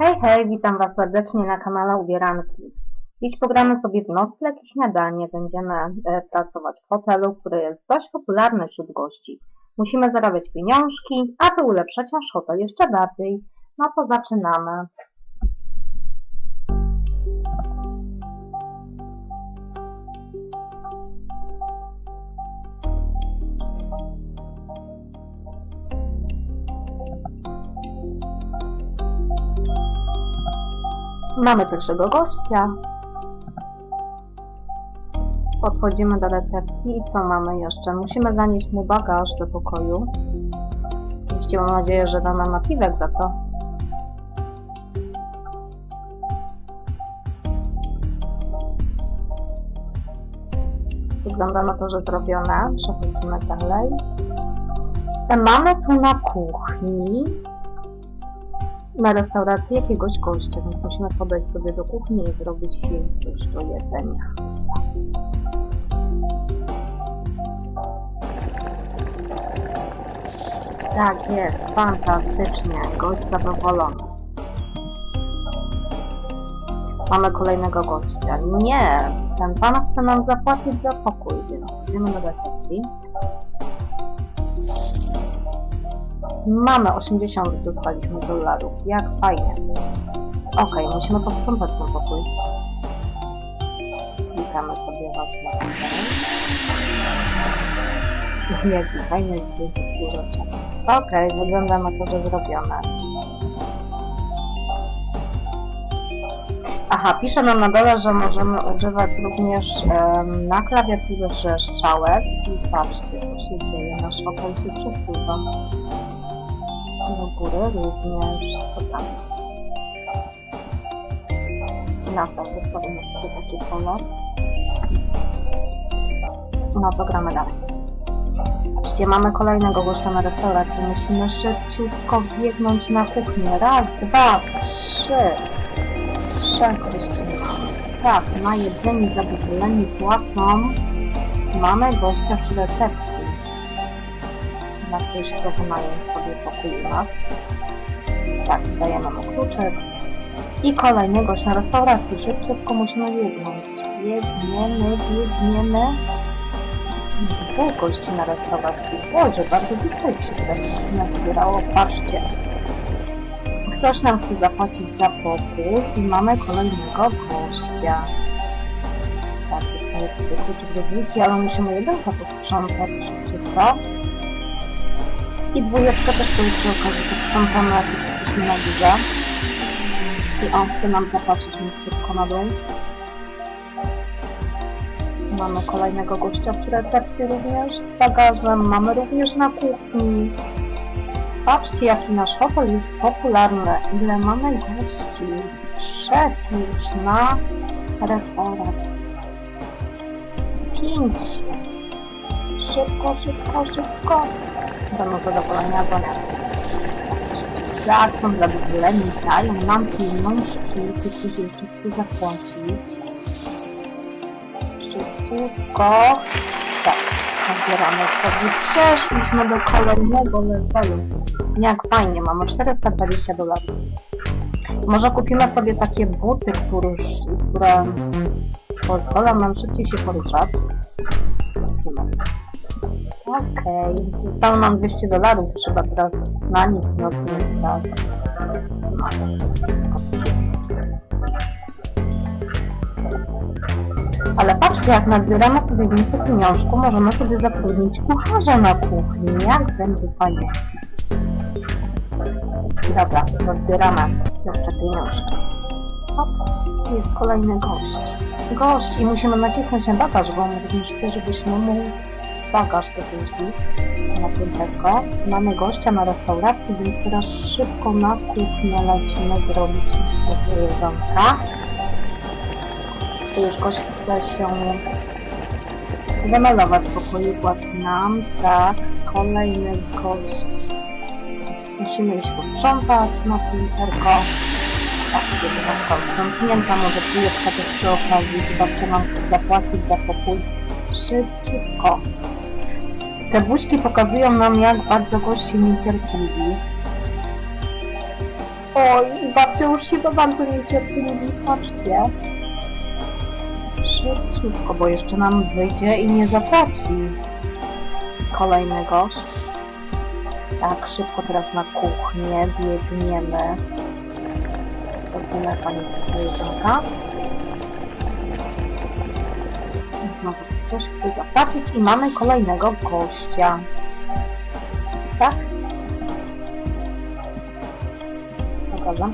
Hej, hej, witam Was serdecznie na kanale Ubieranki. Dziś pogramy sobie w nocleg i śniadanie. Będziemy e, pracować w hotelu, który jest dość popularny wśród gości. Musimy zarabiać pieniążki, aby ulepszać nasz hotel jeszcze bardziej. No to zaczynamy. Mamy pierwszego gościa. Podchodzimy do recepcji i co mamy jeszcze? Musimy zanieść mu bagaż do pokoju. Oczywiście mam nadzieję, że da nam napiwek za to. Wygląda na to, że zrobione. Przechodzimy dalej. E, Mamy tu na kuchni na restauracji jakiegoś gościa, więc musimy podejść sobie do kuchni i zrobić coś do jedzenia. Tak jest, fantastycznie, gość zadowolony. Mamy kolejnego gościa. Nie, ten pan chce nam zapłacić za pokój, więc idziemy do recepcji. Mamy 80 dostaliśmy dolarów. Jak fajnie. Okej, musimy posprzątać ten pokój. Klikamy sobie właśnie na ten. Jaki fajny zdjęcie skórzocze. Okej, wygląda na to, że zrobione. Aha, pisze nam na dole, że możemy używać również em, na klawiaturze strzałek i patrzcie, co się dzieje. Nasz hotel się przesuwa do góry również, co tam? Na to wystawimy sobie taki kolor. No to gramy dalej. Patrzcie, mamy kolejnego gościa na restauracji. Musimy szybciutko biegnąć na kuchnię. Raz, dwa, trzy. Trzech gości. Tak, na jedzenie zadowoleni płacą. Mamy gościa w recepcji na chce wynająć sobie pokój u nas. Tak, dajemy mu kluczyk. I kolejny gość na restauracji. Szybciutko musimy biegnąć. Biegniemy, biegniemy. Dwóch gości na restauracji. Boże, bardzo dużo się tutaj nazbierało. Patrzcie. Ktoś nam chce zapłacić za pokój i mamy kolejnego gościa. Tak, dostaję sobie kluczyk do dwójki, ale musimy jedynkę posprzątać szybciutko. I dwójeczkę też sobie przy okazji posprzątamy, jak już jesteśmy na. I on chce nam zapatrzeć mi szybko na dół. Mamy kolejnego gościa w recepcji również z bagażem. Mamy również na kuchni. Patrzcie, jaki nasz hotel jest popularny. Ile mamy gości. Trzech już na restaurant. Pięć. Szybko, szybko, szybko. Będą zadowolenia, bo tak, są zadowoleni, dają nam pieniążki, ty ktoś jeszcze chce zapłacić. Szybciutko. Tak, zabieramy sobie. Przeszliśmy do kolejnego levelu. Jak fajnie, mamy 420 dolarów. Może kupimy sobie takie buty, które, które pozwolą nam szybciej się poruszać. Okej, zostało nam 200 dolarów, trzeba teraz na nic no nie stać. Ale patrzcie, jak nabieramy sobie więcej pieniążku, możemy sobie zatrudnić kucharza na kuchni. Jak będzie fajnie. Dobra, rozbieramy jeszcze pieniążki. Hop, jest kolejny gość. Gość i musimy nacisnąć na bagaż, bo on również chce, żebyśmy mu bagaż dowieźli na pięterko. Mamy gościa na restauracji, więc teraz szybko na kuchnię lecimy zrobić jedzonka. Tu już gość chce się wymalować płaci nam, tak, kolejny gość. Musimy iść posprzątać na pięterko. Tak, kiedy został sprzątnięta, może też przy okazji, zobaczcie, nam chce zapłacić za pokój szybciutko. Te buźki pokazują nam, jak bardzo gości niecierpliwi. Oj, babcia już się do banku niecierpliwi, patrzcie. Szybciutko, bo jeszcze nam wyjdzie i nie zapłaci kolejny gość. Tak, szybko teraz na kuchnię biegniemy. Robimy pani jedzonka. Znowu ktoś chce zapłacić i mamy kolejnego gościa. Tak? Pokażę.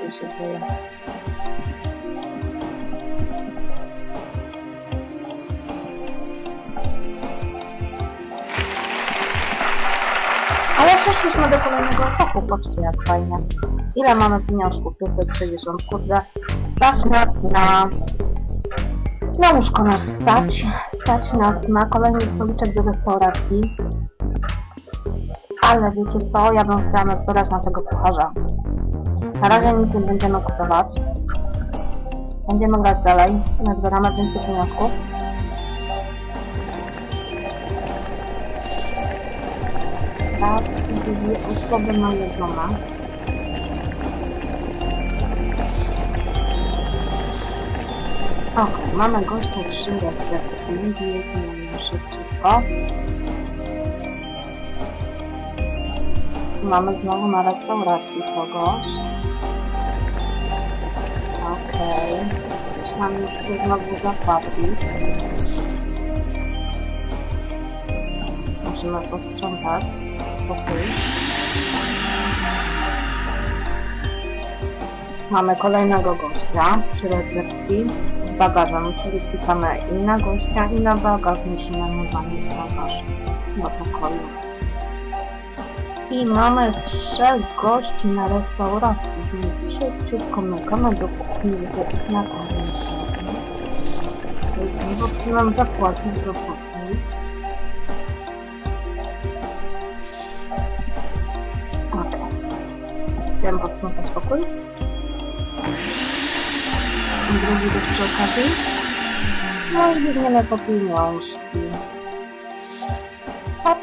Co się dzieje? Ale przeszliśmy do kolejnego etapu, patrzcie jak fajnie. Ile mamy pieniążków? 560, kurde. Stać nas na... Na łóżko nas stać. Stać nas na kolejny stoliczek do restauracji. Ale wiecie co? Ja bym chciała nazbierać na tego kucharza. Na razie nic nie będziemy kupować. Będziemy grać dalej. Nazbieramy więcej pieniążków. Tak, osoby na jedzone. Ok, mamy gościa przy recepcji, biegniemy szybciutko. Mamy znowu na restauracji kogoś. Okej, ktoś nam chce znowu zapłacić. Musimy posprzątać pokój. Mamy kolejnego gościa przy recepcji bagażem, czyli klikamy i na gościa i na bagaż musimy mu zanieść bagaż do pokoju. I mamy trzech gości na restauracji, więc szybciutko mykamy do kuchni, do ich. To jest znowu nam zapłacić do pokój. Okej. Chciałem posprzątać pokój. I drugi przy okazji. No i biegniemy po pieniążki. Tak.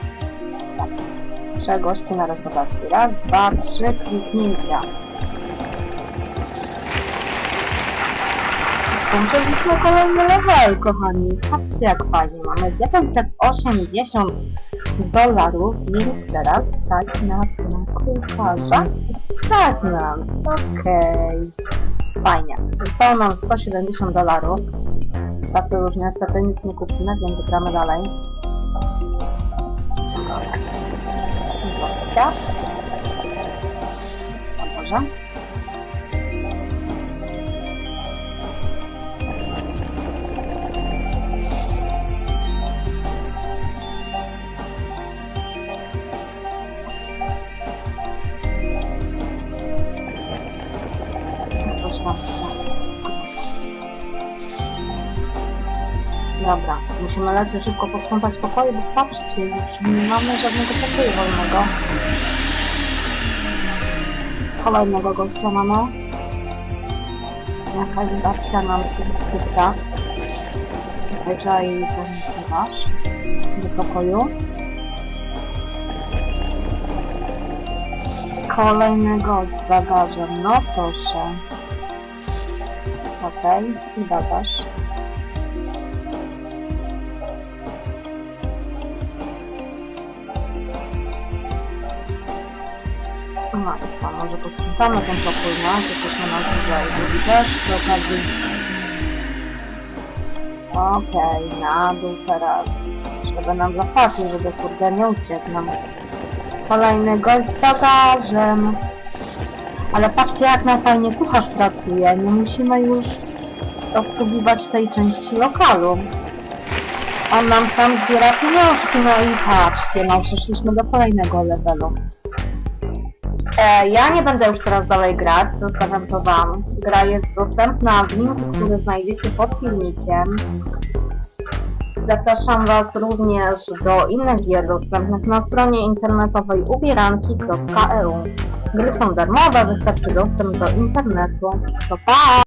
Trzech gości na restauracji. Raz, dwa, trzy kliknięcia. Skończyliśmy kolejny level, kochani. Patrzcie jak fajnie. Mamy 980 dolarów, więc teraz stać nas na kucharza. Stać nam, okej. Fajnie. Zostało nam 170 dolarów. Za to już niestety nic nie kupimy, więc gramy dalej. Gościa. O Boże. Dobra, musimy lecieć szybko posprzątać pokoje, bo patrzcie, już nie mamy żadnego pokoju wolnego. Kolejnego gościa mamy. Jakaś babcia nam tu pyta. Zajrzaj ten do pokoju. Kolejny gość z bagażem, no proszę. Okej, i bagaż. No i co, może posprzątamy ten pokój, no, to jesteśmy na górze i drugi też przy okazji. Okej, na dół teraz. Żeby nam zapłacił, żeby kurde nie uciekł nam. Kolejny gość z bagażem. Ale patrzcie jak na fajnie kucharz pracuje. Nie musimy już obsługiwać tej części lokalu. On nam tam zbiera pieniążki, no i patrzcie, no przeszliśmy do kolejnego levelu. E, ja nie będę już teraz dalej grać, zostawiam to wam. Gra jest dostępna w linku, który znajdziecie pod filmikiem. Zapraszam was również do innych gier dostępnych na stronie internetowej ubieranki.eu. Gry są darmowe, wystarczy dostęp do internetu. To pa!